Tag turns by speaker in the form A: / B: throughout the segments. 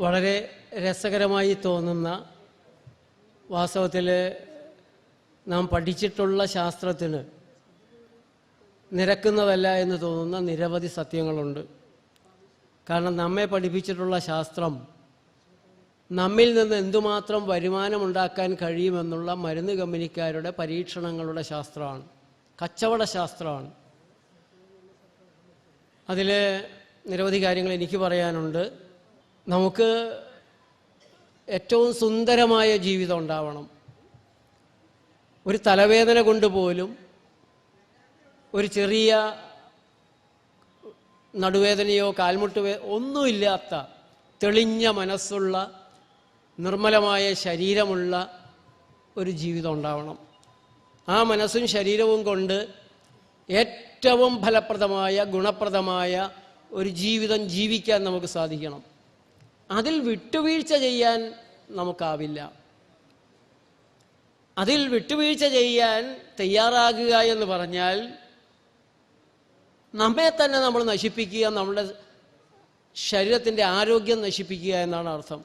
A: വളരെ രസകരമായി തോന്നുന്ന വാസ്തവത്തിൽ നാം പഠിച്ചിട്ടുള്ള ശാസ്ത്രത്തിന് നിരക്കുന്നതല്ല എന്ന് തോന്നുന്ന നിരവധി സത്യങ്ങളുണ്ട്. കാരണം നമ്മെ പഠിപ്പിച്ചിട്ടുള്ള ശാസ്ത്രം നമ്മിൽ നിന്ന് എന്തുമാത്രം വരുമാനമുണ്ടാക്കാൻ കഴിയുമെന്നുള്ള മരുന്ന് കമ്പനിക്കാരുടെ പരീക്ഷണങ്ങളുടെ ശാസ്ത്രമാണ്. കച്ചവട ശാസ്ത്രമാണ്. അതിൽ നിരവധി കാര്യങ്ങൾ എനിക്ക് പറയാനുണ്ട്. നമുക്ക് ഏറ്റവും സുന്ദരമായ ജീവിതം ഉണ്ടാവണം. ഒരു തലവേദന കൊണ്ടുപോലും ഒരു ചെറിയ നടുവേദനയോ കാൽമുട്ട് ഒന്നുമില്ലാത്ത തെളിഞ്ഞ മനസ്സുള്ള നിർമ്മലമായ ശരീരമുള്ള ഒരു ജീവിതം ഉണ്ടാവണം. ആ മനസ്സും ശരീരവും കൊണ്ട് ഏറ്റവും ഫലപ്രദമായ ഗുണപ്രദമായ ഒരു ജീവിതം ജീവിക്കാൻ നമുക്ക് സാധിക്കണം. അതിൽ വിട്ടുവീഴ്ച ചെയ്യാൻ നമുക്കാവില്ല. അതിൽ വിട്ടുവീഴ്ച ചെയ്യാൻ തയ്യാറാകുക എന്ന് പറഞ്ഞാൽ നമ്മെ തന്നെ നമ്മൾ നശിപ്പിക്കുക നമ്മുടെ ശരീരത്തിന്റെ ആരോഗ്യം നശിപ്പിക്കുക എന്നാണ് അർത്ഥം.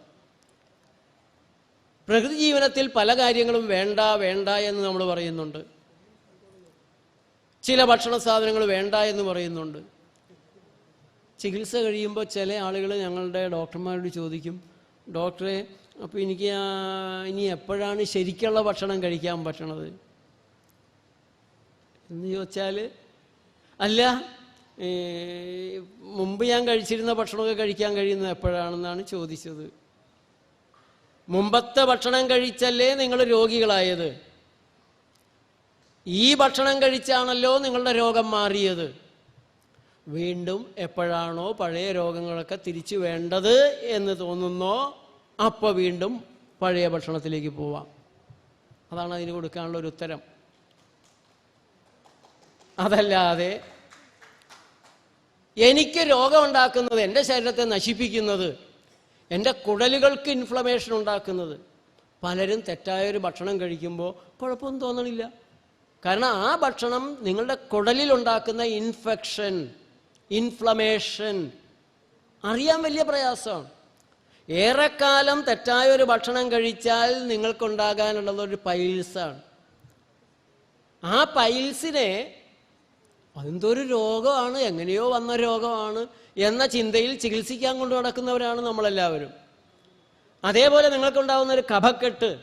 A: പ്രകൃതി ജീവനത്തിൽ പല കാര്യങ്ങളും വേണ്ട വേണ്ട എന്ന് നമ്മൾ പറയുന്നുണ്ട്. ചില ഭക്ഷണ സാധനങ്ങൾ വേണ്ട എന്ന് പറയുന്നുണ്ട്. ചികിത്സ കഴിയുമ്പോൾ ചില ആളുകൾ ഞങ്ങളുടെ ഡോക്ടർമാരോട് ചോദിക്കും ഡോക്ടറെ അപ്പോൾ എനിക്ക് ഇനി എപ്പോഴാണ് ശരിക്കുള്ള ഭക്ഷണം കഴിക്കാൻ പറ്റണത്? എന്ന് ചോദിച്ചാൽ അല്ല മുമ്പ് ഞാൻ കഴിച്ചിരുന്ന ഭക്ഷണമൊക്കെ കഴിക്കാൻ കഴിയുന്നത് എപ്പോഴാണെന്നാണ് ചോദിച്ചത്. മുമ്പത്തെ ഭക്ഷണം കഴിച്ചല്ലേ നിങ്ങൾ രോഗികളായത്? ഈ ഭക്ഷണം കഴിച്ചാണല്ലോ നിങ്ങളുടെ രോഗം മാറിയത്. വീണ്ടും എപ്പോഴാണോ പഴയ രോഗങ്ങളൊക്കെ തിരിച്ചു വേണ്ടത് എന്ന് തോന്നുന്നോ അപ്പോൾ വീണ്ടും പഴയ ഭക്ഷണത്തിലേക്ക് പോവാം. അതാണ് അതിന് കൊടുക്കാനുള്ള ഒരു ഉത്തരം. അതല്ലാതെ എനിക്ക് രോഗമുണ്ടാക്കുന്നത് എന്റെ ശരീരത്തെ നശിപ്പിക്കുന്നത് എന്റെ കുടലുകൾക്ക് ഇൻഫ്ലമേഷൻ ഉണ്ടാക്കുന്നത് പലരും തെറ്റായൊരു ഭക്ഷണം കഴിക്കുമ്പോൾ കുഴപ്പമൊന്നും തോന്നണില്ല. കാരണം ആ ഭക്ഷണം നിങ്ങളുടെ കുടലിൽ ഉണ്ടാക്കുന്ന ഇൻഫെക്ഷൻ ഇൻഫ്ലമേഷൻ. അറിയാൻ വലിയ പ്രയാസമാണ്. ഏറെക്കാലം തെറ്റായ ഒരു ഭക്ഷണം കഴിച്ചാൽ നിങ്ങൾക്കുണ്ടാകാനുള്ളത് ഒരു പൈൽസാണ്. ആ പൈൽസിനെ അതെന്തൊരു രോഗമാണ് എങ്ങനെയോ വന്ന രോഗമാണ് എന്ന ചിന്തയിൽ ചികിത്സിക്കാൻ കൊണ്ട് നടക്കുന്നവരാണ് നമ്മളെല്ലാവരും. അതേപോലെ നിങ്ങൾക്കുണ്ടാകുന്ന ഒരു കഫക്കെട്ട്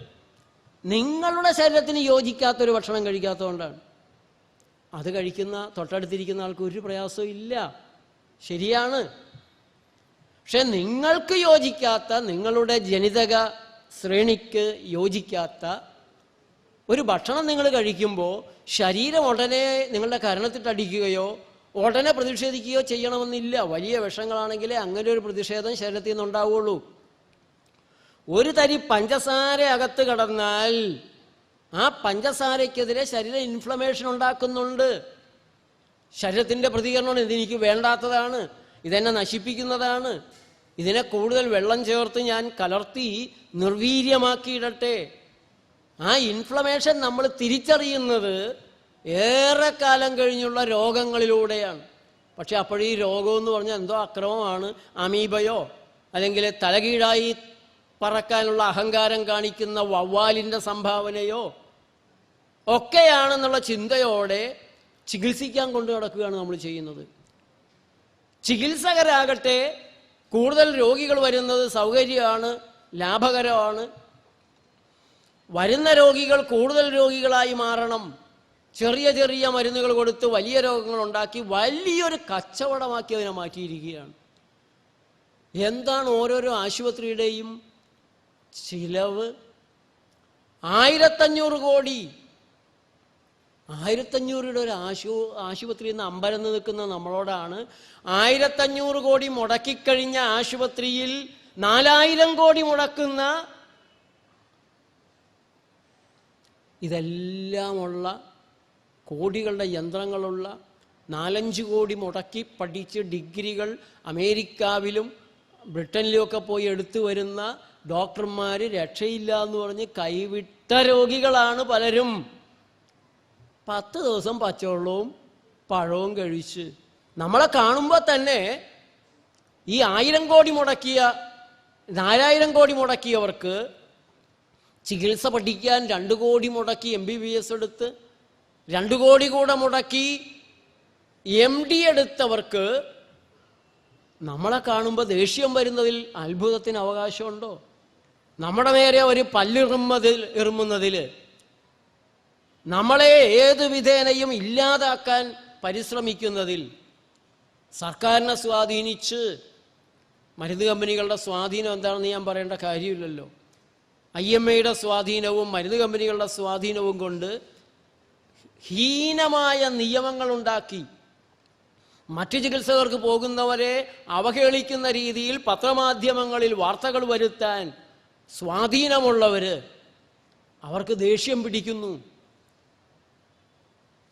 A: നിങ്ങളുടെ ശരീരത്തിന് യോജിക്കാത്തൊരു ഭക്ഷണം കഴിക്കാത്തതുകൊണ്ടാണ്. അത് കഴിക്കുന്ന തൊട്ടടുത്തിരിക്കുന്ന ആൾക്ക് ഒരു പ്രയാസവും ഇല്ല. ശരിയാണ്. പക്ഷെ നിങ്ങൾക്ക് യോജിക്കാത്ത നിങ്ങളുടെ ജനിതക ശ്രേണിക്ക് യോജിക്കാത്ത ഒരു ഭക്ഷണം നിങ്ങൾ കഴിക്കുമ്പോൾ ശരീരം ഉടനെ നിങ്ങളുടെ കരണത്തിട്ടടിക്കുകയോ ഉടനെ പ്രതിഷേധിക്കുകയോ ചെയ്യണമെന്നില്ല. വലിയ വിഷങ്ങളാണെങ്കിലേ അങ്ങനെ ഒരു പ്രതിഷേധം ശരീരത്തിൽ നിന്നുണ്ടാവുള്ളൂ ഒരു തരി പഞ്ചസാര അകത്ത് കടന്നാൽ ആ പഞ്ചസാരയ്ക്കെതിരെ ശരീര ഇൻഫ്ലമേഷൻ ഉണ്ടാക്കുന്നുണ്ട്. ശരീരത്തിന്റെ പ്രതികരണമാണ് ഇതെനിക്ക് വേണ്ടാത്തതാണ്. ഇതെന്നെ നശിപ്പിക്കുന്നതാണ്. ഇതിനെ കൂടുതൽ വെള്ളം ചേർത്ത് ഞാൻ കലർത്തി നിർവീര്യമാക്കിയിടട്ടെ. ആ ഇൻഫ്ലമേഷൻ നമ്മൾ തിരിച്ചറിയുന്നത് ഏറെക്കാലം കഴിഞ്ഞുള്ള രോഗങ്ങളിലൂടെയാണ്. പക്ഷെ അപ്പോഴീ രോഗം എന്ന് പറഞ്ഞാൽ എന്തോ അക്രമമാണ്. അമീബയോ അല്ലെങ്കിൽ തലകീഴായി പറക്കാനുള്ള അഹങ്കാരം കാണിക്കുന്ന വവ്വാലിന്റെ സംഭാവനയോ ഒക്കെയാണെന്നുള്ള ചിന്തയോടെ ചികിത്സിക്കാൻ കൊണ്ടു നടക്കുകയാണ് നമ്മൾ ചെയ്യുന്നത്. ചികിത്സകരാകട്ടെ കൂടുതൽ രോഗികൾ വരുന്നത് സൗകര്യമാണ് ലാഭകരമാണ്. വരുന്ന രോഗികൾ കൂടുതൽ രോഗികളായി മാറണം. ചെറിയ ചെറിയ മരുന്നുകൾ കൊടുത്ത് വലിയ രോഗങ്ങൾ ഉണ്ടാക്കി വലിയൊരു കച്ചവടമാക്കി അതിനെ മാറ്റിയിരിക്കുകയാണ്. എന്താണ് ഓരോരോ ആശുപത്രിയുടെയും ചിലവ്? ആയിരത്തഞ്ഞൂറ് കോടി ആയിരത്തഞ്ഞൂറുടെ ഒരു ആശു ആശുപത്രിയിൽ നിന്ന് അമ്പരന്ന് നിൽക്കുന്ന നമ്മളോടാണ് ആയിരത്തഞ്ഞൂറ് കോടി മുടക്കിക്കഴിഞ്ഞ ആശുപത്രിയിൽ നാലായിരം കോടി മുടക്കുന്ന ഇതെല്ലാമുള്ള കോടികളുടെ യന്ത്രങ്ങളുള്ള നാലഞ്ച് കോടി മുടക്കി പഠിച്ച് ഡിഗ്രികൾ അമേരിക്കാവിലും ബ്രിട്ടനിലുമൊക്കെ പോയി എടുത്തു വരുന്ന ഡോക്ടർമാർ രക്ഷയില്ല എന്ന് പറഞ്ഞ് കൈവിട്ട രോഗികളാണ് പലരും. പത്ത് ദിവസം പച്ചവെള്ളവും പഴവും കഴിച്ച് നമ്മളെ കാണുമ്പോൾ തന്നെ ഈ ആയിരം കോടി മുടക്കിയ നാലായിരം കോടി മുടക്കിയവർക്ക് ചികിത്സ പഠിക്കാൻ രണ്ട് കോടി മുടക്കി എം ബി ബി എസ് എടുത്ത് രണ്ട് കോടി കൂടെ മുടക്കി എം ഡി എടുത്തവർക്ക് നമ്മളെ കാണുമ്പോൾ ദേഷ്യം വരുന്നതിൽ അത്ഭുതത്തിന് അവകാശമുണ്ടോ? നമ്മുടെ നേരെ ഒരു പല്ലിറുമ്മതിൽ ഇറുമുന്നതിൽ നമ്മളെ ഏത് വിധേനയും ഇല്ലാതാക്കാൻ പരിശ്രമിക്കുന്നതിൽ സർക്കാരിനെ സ്വാധീനിച്ച് മരുന്ന് കമ്പനികളുടെ സ്വാധീനം എന്താണെന്ന് ഞാൻ പറയേണ്ട കാര്യമില്ലല്ലോ. ഐ എം എയുടെ സ്വാധീനവും മരുന്ന് കമ്പനികളുടെ സ്വാധീനവും കൊണ്ട് ഹീനമായ നിയമങ്ങൾ ഉണ്ടാക്കി മറ്റു ചികിത്സകർക്ക് പോകുന്നവരെ അവഹേളിക്കുന്ന രീതിയിൽ പത്രമാധ്യമങ്ങളിൽ വാർത്തകൾ വരുത്താൻ സ്വാധീനമുള്ളവര് അവർക്ക് ദേഷ്യം പിടിക്കുന്നു.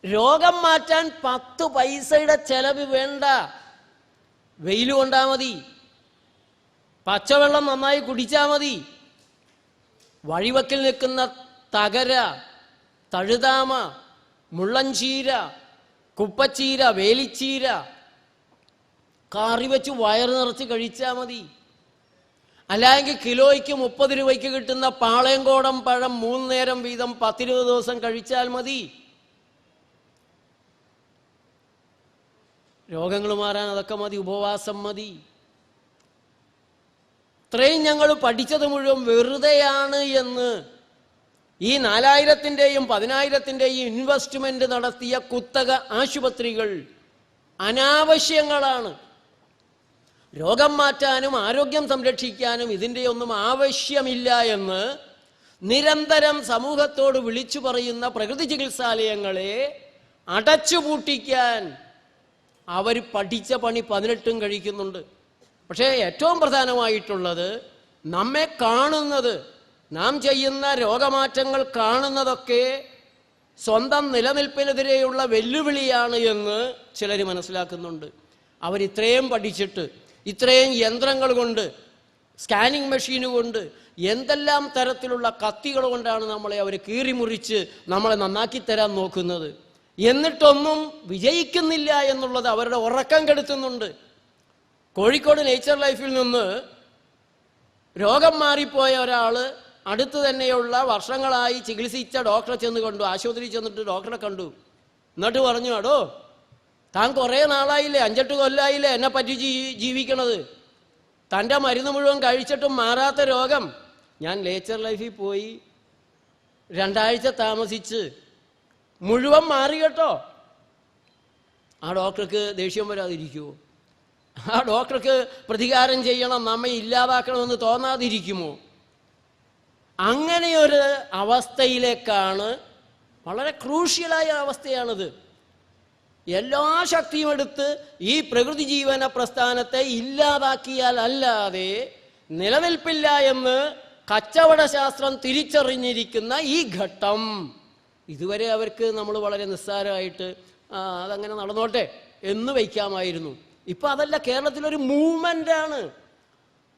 A: രോഗം മാറ്റാൻ പത്ത് പൈസയുടെ ചെലവ് വേണ്ട. വെയിൽ കൊണ്ടാ മതി. പച്ചവെള്ളം നന്നായി കുടിച്ചാൽ മതി. വഴിവക്കിൽ നിൽക്കുന്ന തകര തഴുതാമ മുള്ളൻചീര കുപ്പച്ചീര വേലിച്ചീര കറി വെച്ച് വയറ് നിറച്ച് കഴിച്ചാൽ മതി. അല്ലെങ്കിൽ കിലോയ്ക്ക് മുപ്പത് രൂപയ്ക്ക് കിട്ടുന്ന പാളയങ്കോടം പഴം മൂന്ന് നേരം വീതം പത്തിരുപത് ദിവസം കഴിച്ചാൽ മതി. രോഗങ്ങൾ മാറാൻ അതൊക്കെ മതി ഉപവാസം മതി. ഇത്രയും ഞങ്ങൾ പഠിച്ചത് മുഴുവൻ വെറുതെയാണ് എന്ന് ഈ നാലായിരത്തിന്റെയും പതിനായിരത്തിന്റെയും ഇൻവെസ്റ്റ്മെന്റ് നടത്തിയ കുത്തക ആശുപത്രികൾ അനാവശ്യങ്ങളാണ്. രോഗം മാറ്റാനും ആരോഗ്യം സംരക്ഷിക്കാനും ഇതിന്റെ ഒന്നും ആവശ്യമില്ല എന്ന് നിരന്തരം സമൂഹത്തോട് വിളിച്ചു പറയുന്ന പ്രകൃതി ചികിത്സാലയങ്ങളെ അടച്ചുപൂട്ടിക്കാൻ അവർ പഠിച്ച പണി പതിനെട്ടും കഴിക്കുന്നുണ്ട്. പക്ഷേ ഏറ്റവും പ്രധാനമായിട്ടുള്ളത് നമ്മെ കാണുന്നത് നാം ചെയ്യുന്ന രോഗമാറ്റങ്ങൾ കാണുന്നതൊക്കെ സ്വന്തം നിലനിൽപ്പിനെതിരെയുള്ള വെല്ലുവിളിയാണ് എന്ന് ചിലർ മനസ്സിലാക്കുന്നുണ്ട്. അവരിത്രയും പഠിച്ചിട്ട് ഇത്രയും യന്ത്രങ്ങൾ കൊണ്ട് സ്കാനിങ് മെഷീൻ കൊണ്ട് എന്തെല്ലാം തരത്തിലുള്ള കത്തികൾ കൊണ്ടാണ് നമ്മളെ അവർ കീറിമുറിച്ച് നമ്മളെ നന്നാക്കി തരാൻ നോക്കുന്നത്? എന്നിട്ടൊന്നും വിജയിക്കുന്നില്ല എന്നുള്ളത് അവരുടെ ഉറക്കം കെടുത്തുന്നുണ്ട്. കോഴിക്കോട് നേച്ചർ ലൈഫിൽ നിന്ന് രോഗം മാറിപ്പോയ ഒരാൾ അടുത്ത് തന്നെയുള്ള വർഷങ്ങളായി ചികിത്സിച്ച ഡോക്ടറെ ചെന്ന് കണ്ടു. ആശുപത്രി ചെന്നിട്ട് ഡോക്ടറെ കണ്ടു. എന്നിട്ട് പറഞ്ഞു അടോ താൻ കുറേ നാളായില്ലേ? അഞ്ചെട്ട് കൊല്ലായില്ലേ എന്നെ പറ്റി ജീവിക്കണത്? തന്റെ മരുന്ന് മുഴുവൻ കഴിച്ചിട്ടും മാറാത്ത രോഗം. ഞാൻ നേച്ചർ ലൈഫിൽ പോയി രണ്ടാഴ്ച താമസിച്ച് മുഴുവൻ മാറി കേട്ടോ. ആ ഡോക്ടർക്ക് ദേഷ്യം വരാതിരിക്കുമോ ആ ഡോക്ടർക്ക് പ്രതികാരം ചെയ്യണം നമ്മെ ഇല്ലാതാക്കണമെന്ന് തോന്നാതിരിക്കുമോ? അങ്ങനെയൊരു അവസ്ഥയിലേക്കാണ് വളരെ ക്രൂഷ്യലായ അവസ്ഥയാണിത്. എല്ലാ ശക്തിയും എടുത്ത് ഈ പ്രകൃതി ജീവന പ്രസ്ഥാനത്തെ ഇല്ലാതാക്കിയാൽ അല്ലാതെ നിലനിൽപ്പില്ല എന്ന് കച്ചവട ശാസ്ത്രം തിരിച്ചറിഞ്ഞിരിക്കുന്ന ഈ ഘട്ടം. ഇതുവരെ അവർക്ക് നമ്മൾ വളരെ നിസ്സാരമായിട്ട് അതങ്ങനെ നടന്നോട്ടെ എന്ന് വയ്ക്കാമായിരുന്നു. ഇപ്പൊ അതല്ല കേരളത്തിലൊരു ആണ്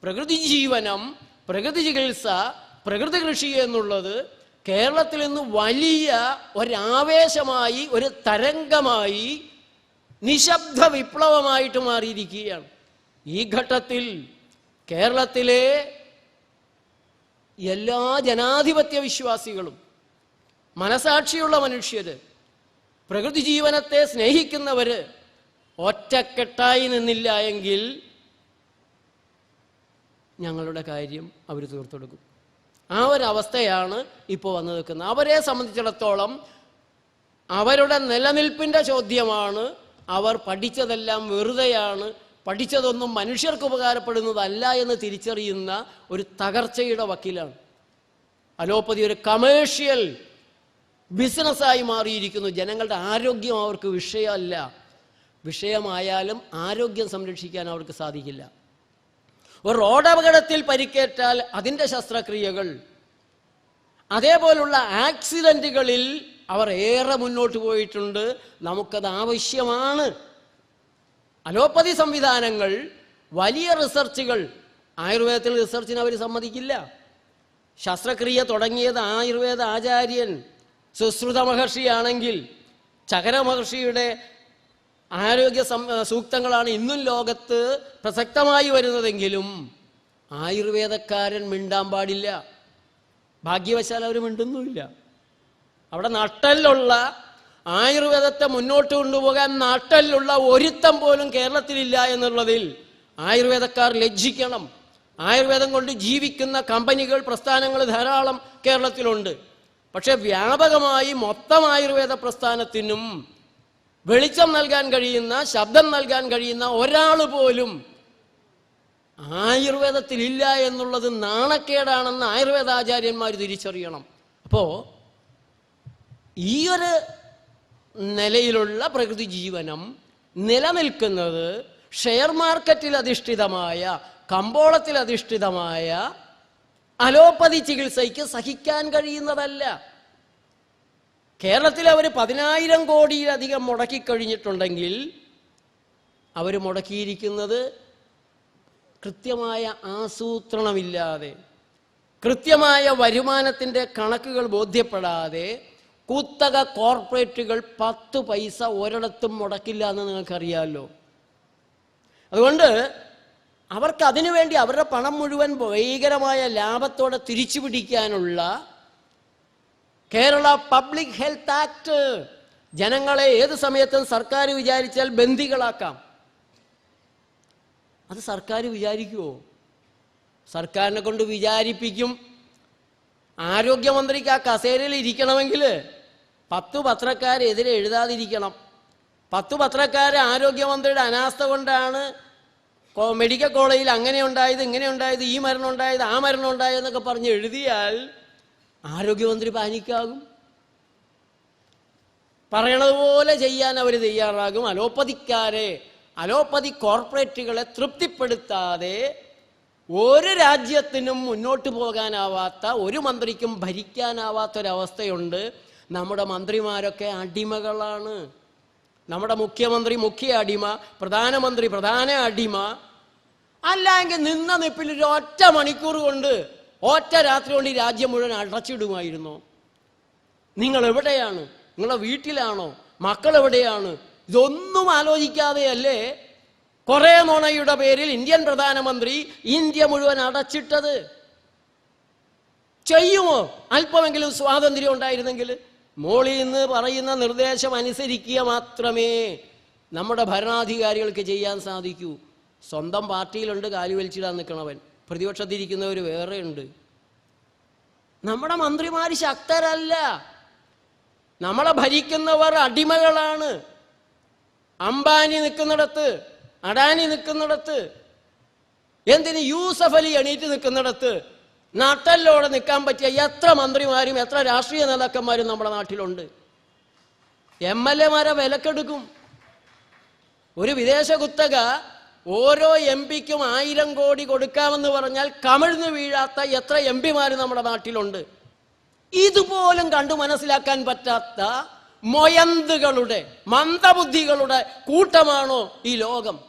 A: പ്രകൃതി ജീവനം പ്രകൃതി ചികിത്സ പ്രകൃതി കൃഷി എന്നുള്ളത് കേരളത്തിൽ നിന്ന് വലിയ ഒരാവേശമായി ഒരു തരംഗമായി നിശബ്ദ വിപ്ലവമായിട്ട് മാറിയിരിക്കുകയാണ്. ഈ ഘട്ടത്തിൽ കേരളത്തിലെ എല്ലാ ജനാധിപത്യ വിശ്വാസികളും മനസാക്ഷിയുള്ള മനുഷ്യർ പ്രകൃതി ജീവനത്തെ സ്നേഹിക്കുന്നവർ ഒറ്റക്കെട്ടായി നിന്നില്ല എങ്കിൽ ഞങ്ങളുടെ കാര്യം അവർ തീർത്തെടുക്കും. ആ ഒരു അവസ്ഥയാണ് ഇപ്പോൾ വന്നു നിൽക്കുന്നത്. അവരെ സംബന്ധിച്ചിടത്തോളം അവരുടെ നിലനിൽപ്പിന്റെ ചോദ്യമാണ് അവർ പഠിച്ചതെല്ലാം വെറുതെയാണ്. പഠിച്ചതൊന്നും മനുഷ്യർക്ക് ഉപകാരപ്പെടുന്നതല്ല എന്ന് തിരിച്ചറിയുന്ന ഒരു തകർച്ചയുടെ വക്കീലാണ്. അലോപ്പതി ഒരു കമേഴ്ഷ്യൽ ബിസിനസ്സായി മാറിയിരിക്കുന്നു. ജനങ്ങളുടെ ആരോഗ്യം അവർക്ക് വിഷയമല്ല. വിഷയമായാലും ആരോഗ്യം സംരക്ഷിക്കാൻ അവർക്ക് സാധിക്കില്ല. ഒരു റോഡ് അപകടത്തിൽ പരിക്കേറ്റാൽ അതിന്റെ ശസ്ത്രക്രിയകൾ അതേപോലുള്ള ആക്സിഡന്റുകളിൽ അവർ ഏറെ മുന്നോട്ട് പോയിട്ടുണ്ട്. നമുക്കത് ആവശ്യമാണ്. അലോപ്പതി സംവിധാനങ്ങൾ വലിയ റിസർച്ചുകൾ ആയുർവേദത്തിൽ റിസർച്ചിന് അവർ സമ്മതിക്കില്ല. ശസ്ത്രക്രിയ തുടങ്ങിയത് ആയുർവേദ ആചാര്യൻ സുശ്രുത മഹർഷിയാണെങ്കിൽ ചകര മഹർഷിയുടെ ആരോഗ്യ സൂക്തങ്ങളാണ് ഇന്നും ലോകത്ത് പ്രസക്തമായി വരുന്നതെങ്കിലും ആയുർവേദക്കാരൻ മിണ്ടാൻ പാടില്ല. ഭാഗ്യവശാൽ അവർ മിണ്ടുന്നുമില്ല. അവിടെ നട്ടലുള്ള ആയുർവേദത്തെ മുന്നോട്ട് കൊണ്ടുപോകാൻ നട്ടലുള്ള ഒരുത്തം പോലും കേരളത്തിലില്ല എന്നുള്ളതിൽ ആയുർവേദക്കാർ ലജ്ജിക്കണം. ആയുർവേദം കൊണ്ട് ജീവിക്കുന്ന കമ്പനികൾ പ്രസ്ഥാനങ്ങൾ ധാരാളം കേരളത്തിലുണ്ട്. പക്ഷെ വ്യാപകമായി മൊത്തം ആയുർവേദ പ്രസ്ഥാനത്തിനും വെളിച്ചം നൽകാൻ കഴിയുന്ന ശബ്ദം നൽകാൻ കഴിയുന്ന ഒരാൾ പോലും ആയുർവേദത്തിലില്ല എന്നുള്ളത് നാണക്കേടാണെന്ന് ആയുർവേദാചാര്യന്മാർ തിരിച്ചറിയണം. അപ്പോൾ ഈ ഒരു നിലയിലുള്ള പ്രകൃതി ജീവനം നിലനിൽക്കുന്നത് ഷെയർ മാർക്കറ്റിൽ അധിഷ്ഠിതമായ കമ്പോളത്തിൽ അധിഷ്ഠിതമായ അലോപ്പതി ചികിത്സയ്ക്ക് സഹിക്കാൻ കഴിയുന്നതല്ല. കേരളത്തിൽ അവർ പതിനായിരം കോടിയിലധികം മുടക്കിക്കഴിഞ്ഞിട്ടുണ്ടെങ്കിൽ അവർ മുടക്കിയിരിക്കുന്നത് കൃത്യമായ ആസൂത്രണമില്ലാതെ കൃത്യമായ വരുമാനത്തിന്റെ കണക്കുകൾ ബോധ്യപ്പെടാതെ കുത്തക കോർപ്പറേറ്റുകൾ പത്ത് പൈസ ഒരിടത്തും മുടക്കില്ല എന്ന് നിങ്ങൾക്കറിയാമല്ലോ അതുകൊണ്ട് അവർക്ക് അതിനുവേണ്ടി അവരുടെ പണം മുഴുവൻ ഭീകരമായ ലാഭത്തോടെ തിരിച്ചു പിടിക്കാനുള്ള കേരള പബ്ലിക് ഹെൽത്ത് ആക്ട് ജനങ്ങളെ ഏത് സമയത്തും സർക്കാർ വിചാരിച്ചാൽ ബന്ദികളാക്കാം. അത് സർക്കാർ വിചാരിക്കുമോ സർക്കാരിനെ കൊണ്ട് വിചാരിപ്പിക്കും. ആരോഗ്യമന്ത്രിക്ക് ആ കസേരയിൽ ഇരിക്കണമെങ്കിൽ പത്തു പത്രക്കാരെതിരെ എഴുതാതിരിക്കണം. പത്തു പത്രക്കാർ ആരോഗ്യമന്ത്രിയുടെ അനാസ്ഥ കൊണ്ടാണ് മെഡിക്കൽ കോളേജിൽ അങ്ങനെ ഉണ്ടായത് ഇങ്ങനെ ഉണ്ടായത് ഈ മരണം ഉണ്ടായത് ആ മരണം ഉണ്ടായതെന്നൊക്കെ പറഞ്ഞ് എഴുതിയാൽ ആരോഗ്യമന്ത്രി പാനിക്കാകും. പറയണത് പോലെ ചെയ്യാൻ അവർ തയ്യാറാകും. അലോപ്പതിക്കാരെ അലോപ്പതി കോർപ്പറേറ്റുകളെ തൃപ്തിപ്പെടുത്താതെ ഒരു രാജ്യത്തിനും മുന്നോട്ട് പോകാനാവാത്ത ഒരു മന്ത്രിക്കും ഭരിക്കാനാവാത്തൊരവസ്ഥയുണ്ട്. നമ്മുടെ മന്ത്രിമാരൊക്കെ അടിമകളാണ്. നമ്മുടെ മുഖ്യമന്ത്രി മുഖ്യ അടിമ പ്രധാനമന്ത്രി പ്രധാന അടിമ അല്ലെങ്കിൽ നിന്ന നിപ്പിൽ ഒരു ഒറ്റ മണിക്കൂർ കൊണ്ട് ഒറ്റ രാത്രി കൊണ്ട് ഈ രാജ്യം മുഴുവൻ അടച്ചിടുമായിരുന്നു. നിങ്ങൾ എവിടെയാണ്? നിങ്ങളെ വീട്ടിലാണോ? മക്കൾ എവിടെയാണ്? ഇതൊന്നും ആലോചിക്കാതെയല്ലേ? കുറെ നുണയുടെ പേരിൽ ഇന്ത്യൻ പ്രധാനമന്ത്രി ഇന്ത്യ മുഴുവൻ അടച്ചിട്ടത്. ചെയ്യുമോ? അല്പമെങ്കിലും സ്വാതന്ത്ര്യം ഉണ്ടായിരുന്നെങ്കിൽ. മോളിൽ നിന്ന് പറയുന്ന നിർദ്ദേശം അനുസരിക്കുക മാത്രമേ നമ്മുടെ ഭരണാധികാരികൾക്ക് ചെയ്യാൻ സാധിക്കൂ. സ്വന്തം പാർട്ടിയിലുണ്ട് കാലു വലിച്ചിടാൻ നിൽക്കണവൻ. പ്രതിപക്ഷത്തിരിക്കുന്നവർ ഉണ്ട്. നമ്മുടെ മന്ത്രിമാർ ശക്തരല്ല. നമ്മളെ ഭരിക്കുന്നവർ അടിമകളാണ്. അംബാനി നിൽക്കുന്നിടത്ത് അഡാനി നിൽക്കുന്നിടത്ത് എന്തിന് യൂസഫ് അലി എണീറ്റ് നിൽക്കുന്നിടത്ത് നട്ടല്ലോടെ നിൽക്കാൻ പറ്റിയ എത്ര മന്ത്രിമാരും എത്ര രാഷ്ട്രീയ നേതാക്കന്മാരും നമ്മുടെ നാട്ടിലുണ്ട്. എം എൽ എമാരെ വിലക്കെടുക്കും. ഒരു വിദേശ കുത്തക ഓരോ എം പിക്കും ആയിരം കോടി കൊടുക്കാമെന്ന് പറഞ്ഞാൽ കമിഴ്ന്ന് വീഴാത്ത എത്ര എം പിമാർ നമ്മുടെ നാട്ടിലുണ്ട്. ഇതുപോലും കണ്ടു മനസ്സിലാക്കാൻ പറ്റാത്ത മൊയന്തുകളുടെ മന്ദബുദ്ധികളുടെ കൂട്ടമാണോ ഈ ലോകം?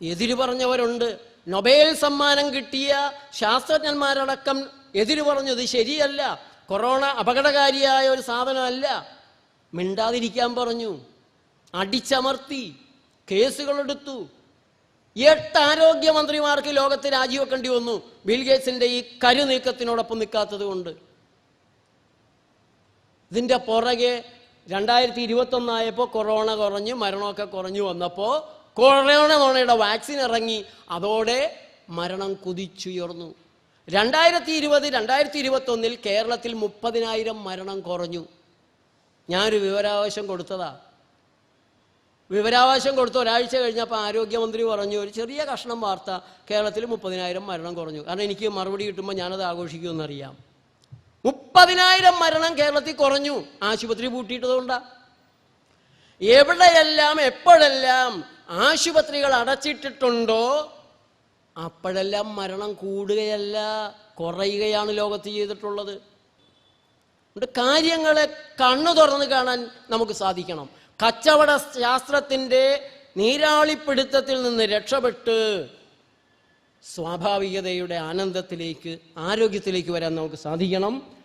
A: എതിര് പറഞ്ഞവരുണ്ട്. നൊബേൽ സമ്മാനം കിട്ടിയ ശാസ്ത്രജ്ഞന്മാരടക്കം എതിര് പറഞ്ഞത് ശരിയല്ല. കൊറോണ അപകടകാരിയായ ഒരു സാധനമല്ല. മിണ്ടാതിരിക്കാൻ പറഞ്ഞു. അടിച്ചമർത്തി. കേസുകളെടുത്തു. എട്ട് ആരോഗ്യമന്ത്രിമാർക്ക് ലോകത്ത് രാജിവെക്കേണ്ടി വന്നു. ബിൽഗേറ്റ്സിന്റെ ഈ കരുനീക്കത്തിനോടൊപ്പം നിൽക്കാത്തത് കൊണ്ട്. ഇതിന്റെ പുറകെ രണ്ടായിരത്തി ഇരുപത്തൊന്നായപ്പോൾ കൊറോണ കുറഞ്ഞു മരണമൊക്കെ കുറഞ്ഞു വന്നപ്പോൾ കൊറോണ തോണയുടെ വാക്സിൻ ഇറങ്ങി അതോടെ മരണം കുതിച്ചുയർന്നു. രണ്ടായിരത്തി ഇരുപത് രണ്ടായിരത്തി ഇരുപത്തൊന്നിൽ കേരളത്തിൽ മുപ്പതിനായിരം മരണം കുറഞ്ഞു. ഞാനൊരു വിവരാവകാശം കൊടുത്തതാ. വിവരാവകാശം കൊടുത്ത ഒരാഴ്ച കഴിഞ്ഞപ്പോൾ ആരോഗ്യമന്ത്രി പറഞ്ഞു ഒരു ചെറിയ കഷ്ണം വാർത്ത കേരളത്തിൽ മുപ്പതിനായിരം മരണം കുറഞ്ഞു. കാരണം എനിക്ക് മറുപടി കിട്ടുമ്പോൾ ഞാനത് ആഘോഷിക്കുമെന്നറിയാം മുപ്പതിനായിരം മരണം കേരളത്തിൽ കുറഞ്ഞു. ആശുപത്രി പൂട്ടിയിട്ടതുകൊണ്ടാ. എവിടെയെല്ലാം എപ്പോഴെല്ലാം ആശുപത്രികൾ അടച്ചിട്ടിട്ടുണ്ടോ അപ്പോഴെല്ലാം മരണം കൂടുകയല്ല കുറയുകയാണ് ലോകത്ത് ചെയ്തിട്ടുള്ളത്. കാര്യങ്ങളെ കണ്ണു തുറന്ന് കാണാൻ നമുക്ക് സാധിക്കണം. കച്ചവട ശാസ്ത്രത്തിന്റെ നീരാളിപ്പിടുത്തത്തിൽ നിന്ന് രക്ഷപ്പെട്ട് സ്വാഭാവികതയുടെ ആനന്ദത്തിലേക്ക് ആരോഗ്യത്തിലേക്ക് വരാൻ നമുക്ക് സാധിക്കണം.